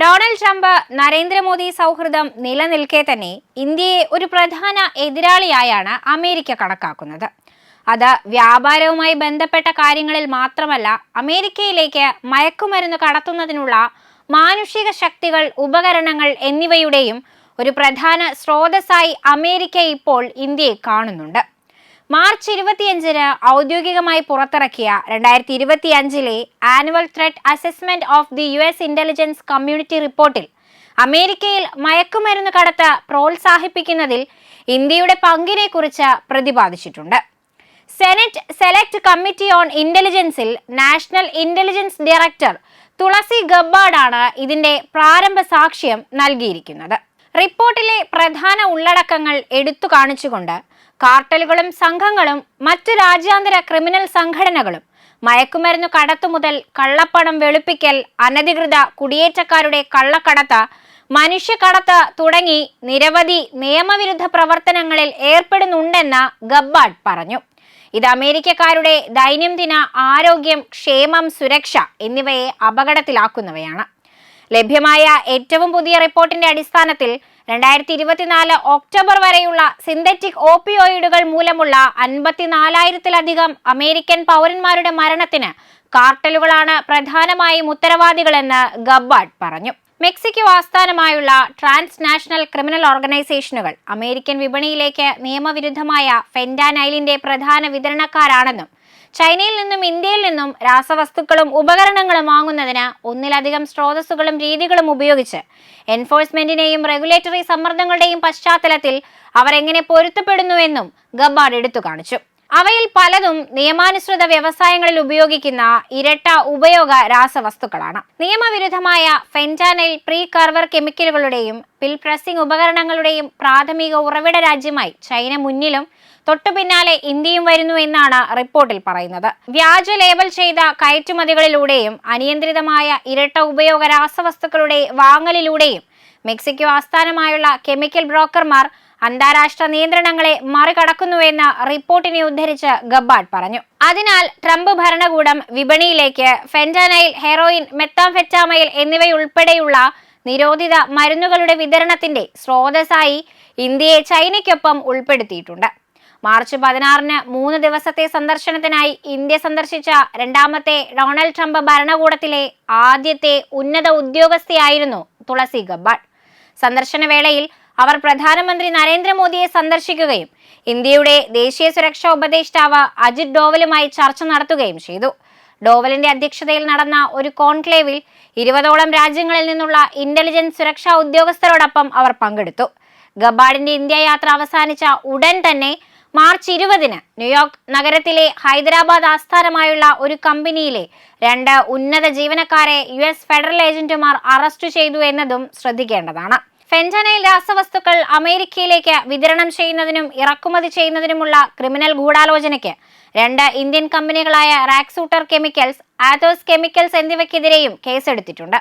Donald Trump Narendra Modi സൗഹൃദം നിലനിൽക്കെ തന്നെ ഇന്ത്യയെ ഒരു പ്രധാന എതിരാളിയായാണ് അമേരിക്ക കണക്കാക്കുന്നത്. അത് വ്യാപാരവുമായി ബന്ധപ്പെട്ട കാര്യങ്ങളിൽ മാത്രമല്ല അമേരിക്കയിലേക്ക് മയക്കുമരുന്ന് കടത്തുന്നതിനുള്ള മാനുഷിക ശക്തികൾ ഉപകരണങ്ങൾ എന്നിവയുടെയും ഒരു പ്രധാന സ്രോതസ്സായി അമേരിക്ക ഇപ്പോൾ ഇന്ത്യയെ കാണുന്നുണ്ട്. മാർച്ച് ഇരുപത്തിയഞ്ചിന് ഔദ്യോഗികമായി പുറത്തിറക്കിയ രണ്ടായിരത്തി ഇരുപത്തി അഞ്ചിലെ annual threat assessment of the U S intelligence community റിപ്പോർട്ടിൽ അമേരിക്കയിൽ മയക്കുമരുന്ന് കടത്ത് പ്രോത്സാഹിപ്പിക്കുന്നതിൽ ഇന്ത്യയുടെ പങ്കിനെക്കുറിച്ച് പ്രതിപാദിച്ചിട്ടുണ്ട്. സെനറ്റ് സെലക്ട് കമ്മിറ്റി ഓൺ ഇന്റലിജൻസിൽ നാഷണൽ ഇന്റലിജൻസ് ഡയറക്ടർ തുളസി ഗബ്ബാർഡാണ് ഇതിന്റെ പ്രാരംഭ സാക്ഷ്യം നൽകിയിരിക്കുന്നത്. റിപ്പോർട്ടിലെ പ്രധാന ഉള്ളടക്കങ്ങൾ എടുത്തു കാണിച്ചുകൊണ്ട് കാർട്ടലുകളും സംഘങ്ങളും മറ്റു രാജ്യാന്തര ക്രിമിനൽ സംഘടനകളും. മയക്കുമരുന്ന് കടത്തു മുതൽ കള്ളപ്പണം വെളുപ്പിക്കൽ അനധികൃത കുടിയേറ്റക്കാരുടെ കള്ളക്കടത്ത് മനുഷ്യക്കടത്ത് തുടങ്ങി നിരവധി നിയമവിരുദ്ധ പ്രവർത്തനങ്ങളിൽ ഏർപ്പെടുന്നുണ്ടെന്ന് ഗബ്ബാഡ് പറഞ്ഞു. ഇത് അമേരിക്കക്കാരുടെ ദൈനംദിന ആരോഗ്യം ക്ഷേമം സുരക്ഷ എന്നിവയെ അപകടത്തിലാക്കുന്നവയാണ്. ലഭ്യമായ ഏറ്റവും പുതിയ റിപ്പോർട്ടിന്റെ അടിസ്ഥാനത്തിൽ രണ്ടായിരത്തി ഇരുപത്തിനാല് ഒക്ടോബർ വരെയുള്ള സിന്തറ്റിക് ഓപ്പിയോയിഡുകൾ മൂലമുള്ള അൻപത്തിനാലായിരത്തിലധികം അമേരിക്കൻ പൗരന്മാരുടെ മരണത്തിന് കാർട്ടലുകളാണ് പ്രധാനമായും ഉത്തരവാദികളെന്ന് ഗബ്ബാർഡ് പറഞ്ഞു. മെക്സിക്കോ ആസ്ഥാനമായുള്ള ട്രാൻസ് നാഷണൽ ക്രിമിനൽ ഓർഗനൈസേഷനുകൾ അമേരിക്കൻ വിപണിയിലേക്ക് നിയമവിരുദ്ധമായ ഫെൻഡാനൈലിന്റെ പ്രധാന വിതരണക്കാരാണെന്നും ചൈനയിൽ നിന്നും ഇന്ത്യയിൽ നിന്നും രാസവസ്തുക്കളും ഉപകരണങ്ങളും വാങ്ങുന്നതിന് ഒന്നിലധികം സ്രോതസ്സുകളും രീതികളും ഉപയോഗിച്ച് എൻഫോഴ്സ്മെന്റിനെയും റെഗുലേറ്ററി സമ്മർദ്ദങ്ങളുടെയും പശ്ചാത്തലത്തിൽ അവർ എങ്ങനെ പൊരുത്തപ്പെടുന്നുവെന്നും ഗബ്ബാർഡ് എടുത്തു കാണിച്ചു. അവയിൽ പലതും നിയമാനുസൃത വ്യവസായങ്ങളിൽ ഉപയോഗിക്കുന്ന ഇരട്ട ഉപയോഗ രാസവസ്തുക്കളാണ്. നിയമവിരുദ്ധമായ ഫെന്റാനൽ പ്രീ കർവർ കെമിക്കലുകളുടെയും പിൽ പ്രസിംഗ് ഉപകരണങ്ങളുടെയും പ്രാഥമിക ഉറവിട രാജ്യമായി ചൈന മുന്നിലും തൊട്ടു പിന്നാലെ ഇന്ത്യയും വരുന്നു എന്നാണ് റിപ്പോർട്ടിൽ പറയുന്നത്. വ്യാജ ലേബൽ ചെയ്ത കയറ്റുമതികളിലൂടെയും അനിയന്ത്രിതമായ ഇരട്ട ഉപയോഗ രാസവസ്തുക്കളുടെ വാങ്ങലിലൂടെയും മെക്സിക്കോ ആസ്ഥാനമായുള്ള കെമിക്കൽ ബ്രോക്കർമാർ അന്താരാഷ്ട്ര നിയന്ത്രണങ്ങളെ മറികടക്കുന്നുവെന്ന് റിപ്പോർട്ടിനെ ഉദ്ധരിച്ച് ഗബ്ബാർഡ് പറഞ്ഞു. അതിനാൽ ട്രംപ് ഭരണകൂടം വിപണിയിലേക്ക് ഫെന്റനൈൽ ഹെറോയിൻ മെത്താംഫെറ്റാമൈൽ എന്നിവയുൾപ്പെടെയുള്ള നിരോധിത മരുന്നുകളുടെ വിതരണത്തിന്റെ സ്രോതസ്സായി ഇന്ത്യയെ ചൈനയ്ക്കൊപ്പം ഉൾപ്പെടുത്തിയിട്ടുണ്ട്. മാർച്ച് പതിനാറിന് മൂന്ന് ദിവസത്തെ സന്ദർശനത്തിനായി ഇന്ത്യ സന്ദർശിച്ച രണ്ടാമത്തെ ഡൊണാൾഡ് ട്രംപ് ഭരണകൂടത്തിലെ ആദ്യത്തെ ഉന്നത ഉദ്യോഗസ്ഥയായിരുന്നു തുളസി ഗബ്ബാർഡ് സന്ദർശന വേളയിൽ അവർ പ്രധാനമന്ത്രി നരേന്ദ്രമോദിയെ സന്ദർശിക്കുകയും ഇന്ത്യയുടെ ദേശീയ സുരക്ഷാ ഉപദേഷ്ടാവ് അജിത് ഡോവലുമായി ചർച്ച നടത്തുകയും ചെയ്തു. ഡോവലിന്റെ അധ്യക്ഷതയിൽ നടന്ന ഒരു കോൺക്ലേവിൽ ഇരുപതോളം രാജ്യങ്ങളിൽ നിന്നുള്ള ഇന്റലിജൻസ് സുരക്ഷാ ഉദ്യോഗസ്ഥരോടൊപ്പം അവർ പങ്കെടുത്തു. ഗബാർഡിന്റെ ഇന്ത്യ യാത്ര അവസാനിച്ച ഉടൻ തന്നെ മാർച്ച് ഇരുപതിന് ന്യൂയോർക്ക് നഗരത്തിലെ ഹൈദരാബാദ് ആസ്ഥാനമായുള്ള ഒരു കമ്പനിയിലെ രണ്ട് ഉന്നത ജീവനക്കാരെ യു ഫെഡറൽ ഏജന്റുമാർ അറസ്റ്റ് ചെയ്തു എന്നതും ശ്രദ്ധിക്കേണ്ടതാണ്. ഫെന്റനൈൽ രാസവസ്തുക്കൾ അമേരിക്കയിലേക്ക് വിതരണം ചെയ്യുന്നതിനും ഇറക്കുമതി ചെയ്യുന്നതിനുമുള്ള ക്രിമിനൽ ഗൂഢാലോചനയ്ക്ക് രണ്ട് ഇന്ത്യൻ കമ്പനികളായ റാക്സൂട്ടർ കെമിക്കൽസ് ആതോസ് കെമിക്കൽസ് എന്നിവയ്ക്കെതിരെയും കേസെടുത്തിട്ടുണ്ട്.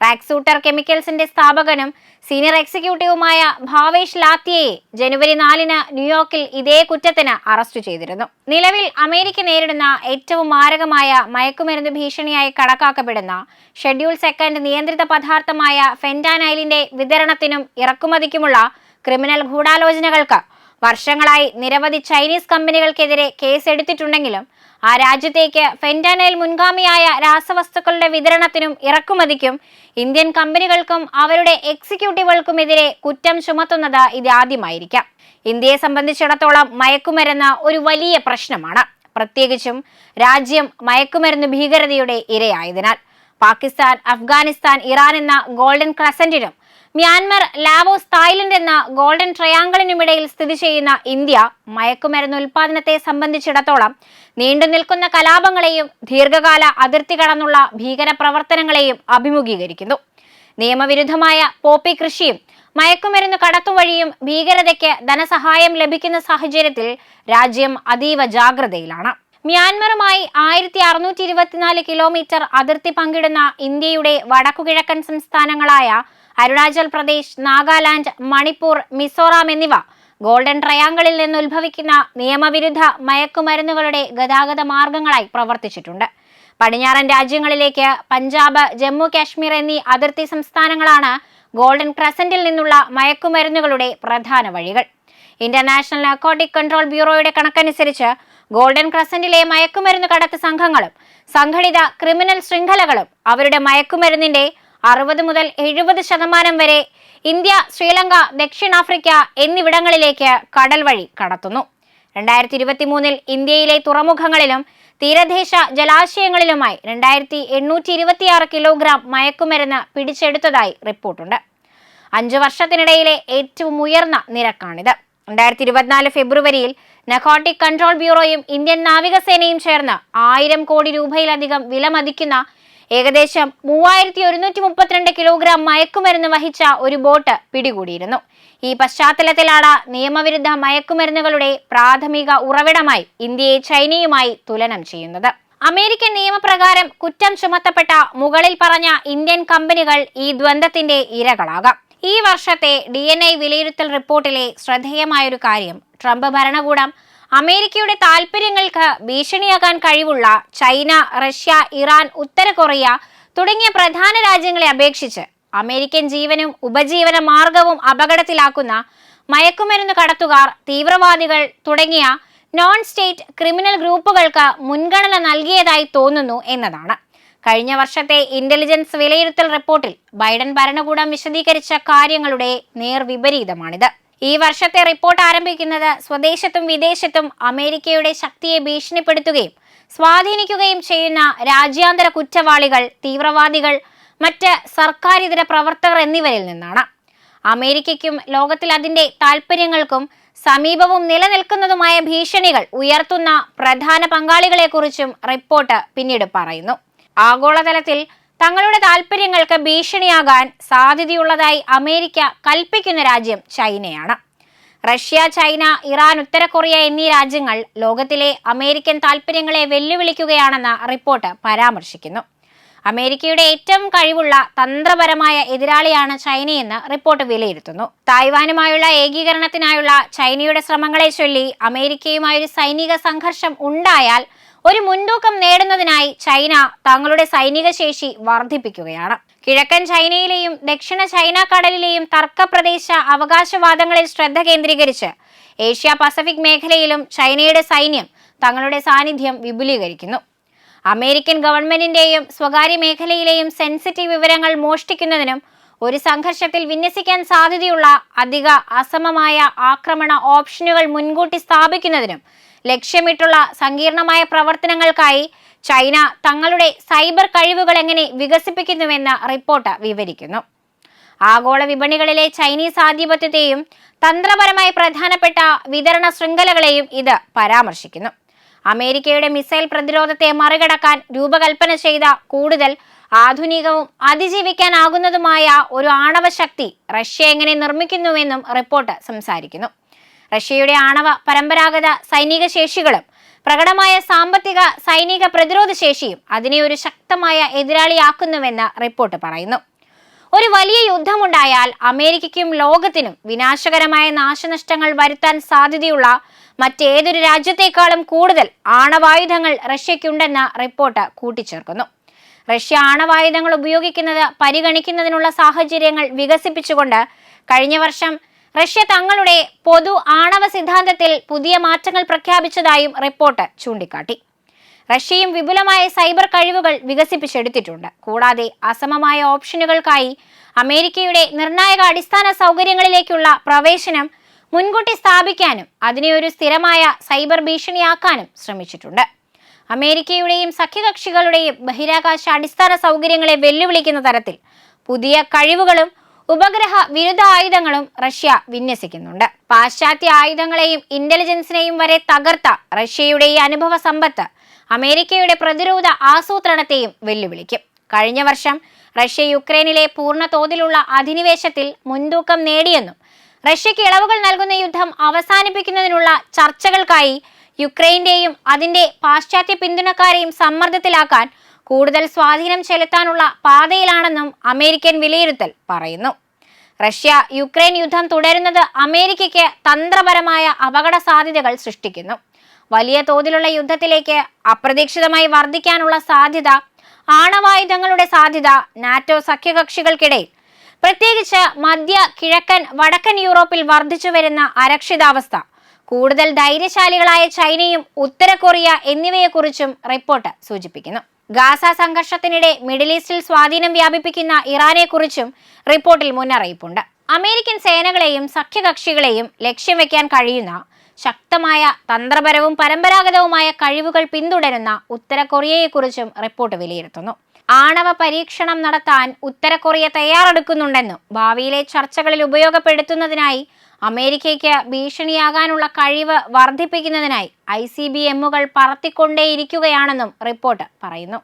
റാക്സൂട്ടർ കെമിക്കൽസിന്റെ സ്ഥാപകനും സീനിയർ എക്സിക്യൂട്ടീവുമായ ഭാവേഷ് ലാത്തിയെ ജനുവരി നാലിന് ന്യൂയോർക്കിൽ ഇതേ കുറ്റത്തിന് അറസ്റ്റ് ചെയ്തിരുന്നു. നിലവിൽ അമേരിക്ക നേരിടുന്ന ഏറ്റവും മാരകമായ മയക്കുമരുന്ന് ഭീഷണിയായി കണക്കാക്കപ്പെടുന്ന ഷെഡ്യൂൾ സെക്കൻഡ് നിയന്ത്രിത പദാർത്ഥമായ ഫെന്റാനൈലിന്റെ വിതരണത്തിനും ഇറക്കുമതിക്കുമുള്ള ക്രിമിനൽ ഗൂഢാലോചനകൾക്ക് വർഷങ്ങളായി നിരവധി ചൈനീസ് കമ്പനികൾക്കെതിരെ കേസെടുത്തിട്ടുണ്ടെങ്കിലും ആ രാജ്യത്തേക്ക് ഫെന്റനൈൽ മുൻഗാമിയായ രാസവസ്തുക്കളുടെ വിതരണത്തിനും ഇറക്കുമതിക്കും ഇന്ത്യൻ കമ്പനികൾക്കും അവരുടെ എക്സിക്യൂട്ടീവുകൾക്കുമെതിരെ കുറ്റം ചുമത്തുന്നത് ഇതാദ്യമായിരിക്കാം ഇന്ത്യയെ സംബന്ധിച്ചിടത്തോളം മയക്കുമരുന്ന് ഒരു വലിയ പ്രശ്നമാണ്. പ്രത്യേകിച്ചും രാജ്യം മയക്കുമരുന്ന് ഭീകരതയുടെ ഇരയായതിനാൽ. പാകിസ്ഥാൻ അഫ്ഗാനിസ്ഥാൻ ഇറാൻ എന്ന ഗോൾഡൻ ക്രസന്റിനും മ്യാൻമർ ലാവോസ് തായ്ലൻഡ് എന്ന ഗോൾഡൻ ട്രയാങ്കിളിനുമിടയിൽ സ്ഥിതി ചെയ്യുന്ന ഇന്ത്യ മയക്കുമരുന്ന് ഉൽപാദനത്തെ സംബന്ധിച്ചിടത്തോളം നീണ്ടു നിൽക്കുന്ന കലാപങ്ങളെയും ദീർഘകാല അതിർത്തി കടന്നുള്ള ഭീകര പ്രവർത്തനങ്ങളെയും അഭിമുഖീകരിക്കുന്നു. നിയമവിരുദ്ധമായ പോപ്പി കൃഷിയും മയക്കുമരുന്ന് കടത്തുവഴിയും ഭീകരതയ്ക്ക് ധനസഹായം ലഭിക്കുന്ന സാഹചര്യത്തിൽ രാജ്യം അതീവ ജാഗ്രതയിലാണ്. മ്യാൻമറുമായി ആയിരത്തി അറുന്നൂറ്റി ഇരുപത്തിനാല് കിലോമീറ്റർ അതിർത്തി പങ്കിടുന്ന ഇന്ത്യയുടെ വടക്കുകിഴക്കൻ സംസ്ഥാനങ്ങളായ അരുണാചൽ പ്രദേശ് നാഗാലാൻഡ് മണിപ്പൂർ മിസോറാം എന്നിവ ഗോൾഡൻ ട്രയാങ്കിളിൽ നിന്ന് ഉത്ഭവിക്കുന്ന നിയമവിരുദ്ധ മയക്കുമരുന്നുകളുടെ ഗതാഗത മാർഗങ്ങളായി പ്രവർത്തിച്ചിട്ടുണ്ട്. പടിഞ്ഞാറൻ രാജ്യങ്ങളിലേക്ക് പഞ്ചാബ് ജമ്മു കാശ്മീർ എന്നീ അതിർത്തി സംസ്ഥാനങ്ങളാണ് ഗോൾഡൻ ക്രസന്റിൽ നിന്നുള്ള മയക്കുമരുന്നുകളുടെ പ്രധാന വഴികൾ. ഇന്റർനാഷണൽ നാർക്കോട്ടിക് കൺട്രോൾ ബ്യൂറോയുടെ കണക്കനുസരിച്ച് ഗോൾഡൻ ക്രസന്റിലെ മയക്കുമരുന്ന് കടത്ത് സംഘങ്ങളും സംഘടിത ക്രിമിനൽ ശൃംഖലകളും അവരുടെ മയക്കുമരുന്നിന്റെ അറുപത് മുതൽ എഴുപത് ശതമാനം വരെ ഇന്ത്യ ശ്രീലങ്ക ദക്ഷിണാഫ്രിക്ക എന്നിവിടങ്ങളിലേക്ക് കടൽ വഴി കടത്തുന്നു. രണ്ടായിരത്തി ഇരുപത്തി മൂന്നിൽ ഇന്ത്യയിലെ തുറമുഖങ്ങളിലും തീരദേശ ജലാശയങ്ങളിലുമായി രണ്ടായിരത്തി എണ്ണൂറ്റി ഇരുപത്തിയാറ് കിലോഗ്രാം മയക്കുമരുന്ന് പിടിച്ചെടുത്തതായി റിപ്പോർട്ടുണ്ട്. അഞ്ചു വർഷത്തിനിടയിലെ ഏറ്റവും ഉയർന്ന നിരക്കാണിത്. രണ്ടായിരത്തി ഇരുപത്തിനാല് ഫെബ്രുവരിയിൽ നക്കോട്ടിക് കൺട്രോൾ ബ്യൂറോയും ഇന്ത്യൻ നാവികസേനയും ചേർന്ന് ആയിരം കോടി രൂപയിലധികം വിലമതിക്കുന്ന ഏകദേശം മൂവായിരത്തി ഒരുന്നൂറ്റി മുപ്പത്തിരണ്ട് കിലോഗ്രാം മയക്കുമരുന്ന് വഹിച്ച ഒരു ബോട്ട് പിടികൂടിയിരുന്നു. ഈ പശ്ചാത്തലത്തിലാണ് നിയമവിരുദ്ധ മയക്കുമരുന്നുകളുടെ പ്രാഥമിക ഉറവിടമായി ഇന്ത്യയെ ചൈനയുമായി തുലനം ചെയ്യുന്നത്. അമേരിക്കൻ നിയമപ്രകാരം കുറ്റം ചുമത്തപ്പെട്ട മുകളിൽ പറഞ്ഞ ഇന്ത്യൻ കമ്പനികൾ ഈ ദ്വന്ദ്ത്തിന്റെ ഇരകളാകാം. ഈ വർഷത്തെ ഡി വിലയിരുത്തൽ റിപ്പോർട്ടിലെ ശ്രദ്ധേയമായൊരു കാര്യം ട്രംപ് ഭരണകൂടം അമേരിക്കയുടെ താൽപ്പര്യങ്ങൾക്ക് ഭീഷണിയാകാൻ കഴിവുള്ള ചൈന റഷ്യ ഇറാൻ ഉത്തര കൊറിയ തുടങ്ങിയ പ്രധാന രാജ്യങ്ങളെ അപേക്ഷിച്ച് അമേരിക്കൻ ജീവനും ഉപജീവന മാർഗവും അപകടത്തിലാക്കുന്ന മയക്കുമരുന്ന് കടത്തുകാർ തീവ്രവാദികൾ തുടങ്ങിയ നോൺ സ്റ്റേറ്റ് ക്രിമിനൽ ഗ്രൂപ്പുകൾക്ക് മുൻഗണന നൽകിയതായി തോന്നുന്നു എന്നതാണ്. കഴിഞ്ഞ വർഷത്തെ ഇന്റലിജൻസ് വിലയിരുത്തൽ റിപ്പോർട്ടിൽ ബൈഡൻ ഭരണകൂടം വിശദീകരിച്ച കാര്യങ്ങളുടെ നേർവിപരീതമാണിത്. ഈ വർഷത്തെ റിപ്പോർട്ട് ആരംഭിക്കുന്നത് സ്വദേശത്തും വിദേശത്തും അമേരിക്കയുടെ ശക്തിയെ ഭീഷണിപ്പെടുത്തുകയും സ്വാധീനിക്കുകയും ചെയ്യുന്ന രാജ്യാന്തര കുറ്റവാളികൾ തീവ്രവാദികൾ മറ്റ് സർക്കാരിതര പ്രവർത്തകർ എന്നിവരിൽ നിന്നാണ്. അമേരിക്കയ്ക്കും ലോകത്തിൽ അതിന്റെ താൽപ്പര്യങ്ങൾക്കും സമീപവും നിലനിൽക്കുന്നതുമായ ഭീഷണികൾ ഉയർത്തുന്ന പ്രധാന പങ്കാളികളെക്കുറിച്ചും റിപ്പോർട്ട് പിന്നീട് പറയുന്നു. ആഗോളതലത്തിൽ തങ്ങളുടെ താൽപ്പര്യങ്ങൾക്ക് ഭീഷണിയാകാൻ സാധ്യതയുള്ളതായി അമേരിക്ക കൽപ്പിക്കുന്ന രാജ്യം ചൈനയാണ്. റഷ്യ ചൈന ഇറാൻ ഉത്തര കൊറിയ എന്നീ രാജ്യങ്ങൾ ലോകത്തിലെ അമേരിക്കൻ താൽപ്പര്യങ്ങളെ വെല്ലുവിളിക്കുകയാണെന്ന റിപ്പോർട്ട് പരാമർശിക്കുന്നു. അമേരിക്കയുടെ ഏറ്റവും കഴിവുള്ള തന്ത്രപരമായ എതിരാളിയാണ് ചൈനയെന്ന് റിപ്പോർട്ട് വിലയിരുത്തുന്നു. തായ്വാനുമായുള്ള ഏകീകരണത്തിനായുള്ള ചൈനയുടെ ശ്രമങ്ങളെ ചൊല്ലി അമേരിക്കയുമായൊരു സൈനിക സംഘർഷം ഉണ്ടായാൽ ഒരു മുൻതൂക്കം നേടുന്നതിനായി ചൈന തങ്ങളുടെ സൈനിക ശേഷി വർദ്ധിപ്പിക്കുകയാണ്. കിഴക്കൻ ചൈനയിലെയും ദക്ഷിണ ചൈന കടലിലെയും തർക്കപ്രദേശ അവകാശവാദങ്ങളിൽ ശ്രദ്ധ കേന്ദ്രീകരിച്ച് ഏഷ്യ പസഫിക് മേഖലയിലും ചൈനയുടെ സൈന്യം തങ്ങളുടെ സാന്നിധ്യം വിപുലീകരിക്കുന്നു. അമേരിക്കൻ ഗവൺമെന്റിന്റെയും സ്വകാര്യ മേഖലയിലെയും സെൻസിറ്റീവ് വിവരങ്ങൾ മോഷ്ടിക്കുന്നതിനും ഒരു സംഘർഷത്തിൽ വിന്യസിക്കാൻ സാധ്യതയുള്ള അധിക അസമമായ ആക്രമണ ഓപ്ഷനുകൾ മുൻകൂട്ടി സ്ഥാപിക്കുന്നതിനും ലക്ഷ്യമിട്ടുള്ള സങ്കീർണമായ പ്രവർത്തനങ്ങൾക്കായി ചൈന തങ്ങളുടെ സൈബർ കഴിവുകൾ എങ്ങനെ വികസിപ്പിക്കുന്നുവെന്ന് റിപ്പോർട്ട് വിവരിക്കുന്നു. ആഗോള വിപണികളിലെ ചൈനീസ് ആധിപത്യത്തെയും തന്ത്രപരമായി പ്രധാനപ്പെട്ട വിതരണ ശൃംഖലകളെയും ഇത് പരാമർശിക്കുന്നു. അമേരിക്കയുടെ മിസൈൽ പ്രതിരോധത്തെ മറികടക്കാൻ രൂപകൽപ്പന ചെയ്ത കൂടുതൽ ആധുനികവും അതിജീവിക്കാനാകുന്നതുമായ ഒരു ആണവ ശക്തി റഷ്യ എങ്ങനെ നിർമ്മിക്കുന്നുവെന്നും റിപ്പോർട്ട് സംസാരിക്കുന്നു. റഷ്യയുടെ ആണവ പരമ്പരാഗത സൈനിക ശേഷികളും പ്രകടമായ സാമ്പത്തിക സൈനിക പ്രതിരോധ ശേഷിയും അതിനെ ഒരു ശക്തമായ എതിരാളിയാക്കുന്നുവെന്ന് റിപ്പോർട്ട് പറയുന്നു. ഒരു വലിയ യുദ്ധമുണ്ടായാൽ അമേരിക്കയ്ക്കും ലോകത്തിനും വിനാശകരമായ നാശനഷ്ടങ്ങൾ വരുത്താൻ സാധ്യതയുള്ള മറ്റേതൊരു രാജ്യത്തെക്കാളും കൂടുതൽ ആണവായുധങ്ങൾ റഷ്യയ്ക്കുണ്ടെന്ന റിപ്പോർട്ട് കൂട്ടിച്ചേർക്കുന്നു. റഷ്യ ആണവായുധങ്ങൾ ഉപയോഗിക്കുന്നത് പരിഗണിക്കുന്നതിനുള്ള സാഹചര്യങ്ങൾ വികസിപ്പിച്ചുകൊണ്ട് കഴിഞ്ഞ വർഷം റഷ്യ തങ്ങളുടെ പൊതു ആണവ സിദ്ധാന്തത്തിൽ പുതിയ മാറ്റങ്ങൾ പ്രഖ്യാപിച്ചതായും റിപ്പോർട്ട് ചൂണ്ടിക്കാട്ടി. റഷ്യയും വിപുലമായ സൈബർ കഴിവുകൾ വികസിപ്പിച്ചെടുത്തിട്ടുണ്ട്. കൂടാതെ അസമമായ ഓപ്ഷനുകൾക്കായി അമേരിക്കയുടെ നിർണായക അടിസ്ഥാന സൗകര്യങ്ങളിലേക്കുള്ള പ്രവേശനം മുൻകൂട്ടി സ്ഥാപിക്കാനും അതിനെ ഒരു സ്ഥിരമായ സൈബർ ഭീഷണിയാക്കാനും ശ്രമിച്ചിട്ടുണ്ട്. അമേരിക്കയുടെയും സഖ്യകക്ഷികളുടെയും ബഹിരാകാശ അടിസ്ഥാന സൗകര്യങ്ങളെ വെല്ലുവിളിക്കുന്ന തരത്തിൽ പുതിയ കഴിവുകളും ഉപഗ്രഹ വിരുദ്ധ ആയുധങ്ങളും റഷ്യ വിന്യസിക്കുന്നുണ്ട്. പാശ്ചാത്യ ആയുധങ്ങളെയും ഇന്റലിജൻസിനെയും വരെ തകർത്ത റഷ്യയുടെ ഈ അനുഭവ സമ്പത്ത് അമേരിക്കയുടെ പ്രതിരോധ ആസൂത്രണത്തെയും വെല്ലുവിളിക്കും. കഴിഞ്ഞ വർഷം റഷ്യ യുക്രൈനിലെ പൂർണ തോതിലുള്ള അധിനിവേശത്തിൽ മുൻതൂക്കം നേടിയെന്നും റഷ്യക്ക് ഇളവുകൾ നൽകുന്ന യുദ്ധം അവസാനിപ്പിക്കുന്നതിനുള്ള ചർച്ചകൾക്കായി യുക്രൈന്റെയും അതിന്റെ പാശ്ചാത്യ പിന്തുണക്കാരെയും സമ്മർദ്ദത്തിലാക്കാൻ കൂടുതൽ സ്വാധീനം ചെലുത്താനുള്ള പാതയിലാണെന്നും അമേരിക്കൻ വിലയിരുത്തൽ പറയുന്നു. റഷ്യ യുക്രൈൻ യുദ്ധം തുടരുന്നത് അമേരിക്കയ്ക്ക് തന്ത്രപരമായ അപകട സാധ്യതകൾ സൃഷ്ടിക്കുന്നു. വലിയ തോതിലുള്ള യുദ്ധത്തിലേക്ക് അപ്രതീക്ഷിതമായി വർദ്ധിക്കാനുള്ള സാധ്യത ആണവായുധങ്ങളുടെ സാധ്യത നാറ്റോ സഖ്യകക്ഷികൾക്കിടയിൽ. പ്രത്യേകിച്ച് മധ്യ കിഴക്കൻ വടക്കൻ യൂറോപ്പിൽ വർദ്ധിച്ചു വരുന്ന അരക്ഷിതാവസ്ഥ കൂടുതൽ ധൈര്യശാലികളായ ചൈനയും ഉത്തര കൊറിയ എന്നിവയെക്കുറിച്ചും റിപ്പോർട്ട് സൂചിപ്പിക്കുന്നു. ഗാസ സംഘർഷത്തിനിടെ മിഡിൽ ഈസ്റ്റിൽ സ്വാധീനം വ്യാപിപ്പിക്കുന്ന ഇറാനെക്കുറിച്ചും റിപ്പോർട്ടിൽ മുന്നറിയിപ്പുണ്ട്. അമേരിക്കൻ സേനകളെയും സഖ്യകക്ഷികളെയും ലക്ഷ്യം വയ്ക്കാൻ കഴിയുന്ന ശക്തമായ തന്ത്രപരവും പരമ്പരാഗതവുമായ കഴിവുകൾ പിന്തുടരുന്ന ഉത്തര കൊറിയയെക്കുറിച്ചും റിപ്പോർട്ട് വിലയിരുത്തുന്നു. ആണവ പരീക്ഷണം നടത്താൻ ഉത്തര കൊറിയ തയ്യാറെടുക്കുന്നുണ്ടെന്നും ഭാവിയിലെ ചർച്ചകളിൽ ഉപയോഗപ്പെടുത്തുന്നതിനായി അമേരിക്കയ്ക്ക് ഭീഷണിയാകാനുള്ള കഴിവ് വർദ്ധിപ്പിക്കുന്നതിനായി ഐ സി ബി എമ്മുകൾ പറത്തിക്കൊണ്ടേയിരിക്കുകയാണെന്നും റിപ്പോർട്ട് പറയുന്നു.